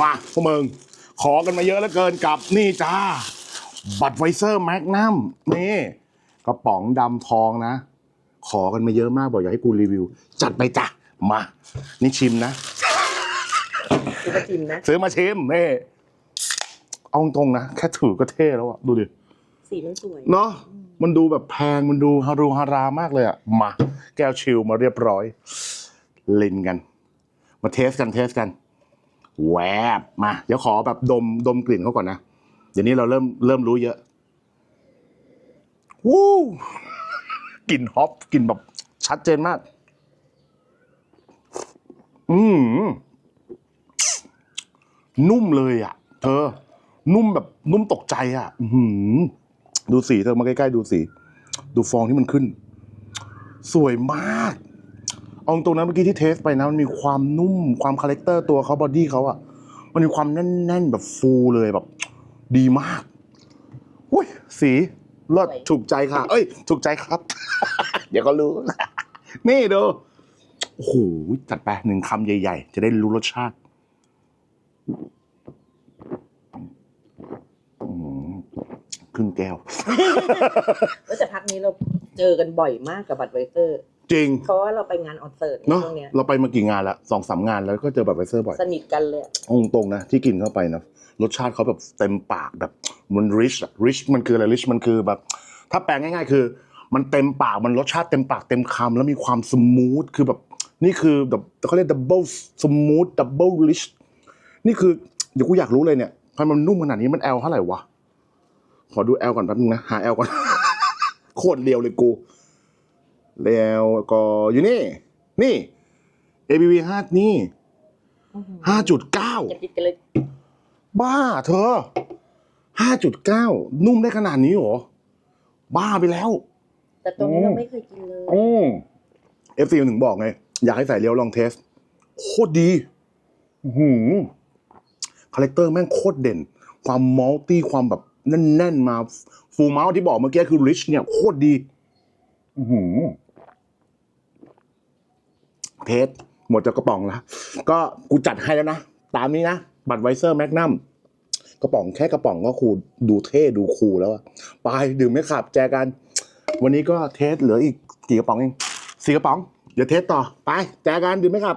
มาพวกมึง ขอกันมาเยอะแล้วเกินกับนี่จ้า บัตรไวเซอร์แมกนัมนี่กระป๋องดำทองนะ ขอกันมาเยอะมากบอกอยากให้กูรีวิว จัดไปจ้ะ มา นี่ชิมนะคือมาจิมนะ ซื้อมาชิมนี่เอาตรงๆนะ แค่ถือก็เท่แล้วอะดูดิ สีมันสวย เนาะมันดูแบบแพง มันดูฮารูฮารามากเลยอะมา แก้วชิลมาเรียบร้อย ลินกัน มาเทสกันเทสกัน แวบมา เดี๋ยวขอแบบดมดมกลิ่นเขาก่อนนะ เดี๋ยวนี้เราเริ่มเริ่มรู้เยอะวู้กลิ่นฮอปกลิ่นแบบชัดเจนมาก อืมนุ่มเลยอะ เธอ นุ่มแบบนุ่มตกใจอะอือหือดูสีเธอมาใกล้ๆดูสี ดูฟองที่มันขึ้น สวยมาก เอาตรงนั้นเมื่อกี้ที่เทสไปนะมันมีความนุ่มความคาแรคเตอร์ตัวเขาบอดี้เขาอะมันมีความแน่นๆแบบฟูเลยแบบ ดีมากอุ้ยสีเลิศสวยถูกใจค่ะ เอ้ย ถูกใจครับ เดี๋ยวก็รู้ นี่ดู โอ้โห จัดไปหนึ่งคำใหญ่ ๆ จะได้รู้รสชาติอืมครึ่งแก้วแล้วแต่พักนี้เราเจอกันบ่อยมากกับบัตรไวเซอร์ จริง เพราะว่าเราไปงานออนเสิร์ตในเนาะช่วงเนี้ยเราไปมากี่งานแล้วสองสามงานแล้วก็เจอแบบไวเซอร์บ่อยสนิทกันเลยอะเอาตรงๆนะที่กินเข้าไปนะรสชาติเขาแบบเต็มปากแบบมันริชอะริชมันคืออะไรริชมันคือแบบ ถ้าแปลง่าย ๆ คือ มันเต็มปากมันรสชาติเต็มปากเต็มคำแล้วมีความสมูทคือแบบ นี่คือแบบเขาเรียกดับเบิลสมูทดับเบิลริชนี่คือเดี๋ยวกูอยากรู้เลยเนี่ยทำไมมันนุ่มขนาดนี้มันแอลเท่าไหร่วะขอดูแอลก่อนแป๊บนึงนะหาแอลก่อน โคตรเรียวเลยกู แล้วก็อยู่นี่ นี่ ABV ห้านี่ห้าจุดเก้าจะติดกันเลย บ้าเธอห้าจุดเก้านุ่มได้ขนาดนี้เหรอ บ้าไปแล้ว แต่ตรงนี้อืมเราไม่เคยกินเลยอืมเอฟซีถึงบอกไง อยากให้ใส่เลี้ยวลองเทส โคตรดีอื้อหือคาแรคเตอร์แม่งโคตรเด่น ความมัลตี้ความแบบแน่นๆมา ฟูลเมาส์ที่บอกเมื่อกี้คือริชเนี่ยโคตรดี อื้อหือ เทสหมดจากกระป๋องละก็กูจัดให้แล้วนะ ตามนี้นะ บัตรไวเซอร์แมกนัมกระป๋องแค่กระป๋องก็คูดูเท่ดูคูลแล้วอะไปดื่มไม่ขับแจกัน วันนี้ก็เทสเหลืออีกกี่กระป๋องเองสี่กระป๋อง เดี๋ยวเทสต่อไปแจกันดื่มไม่ขับ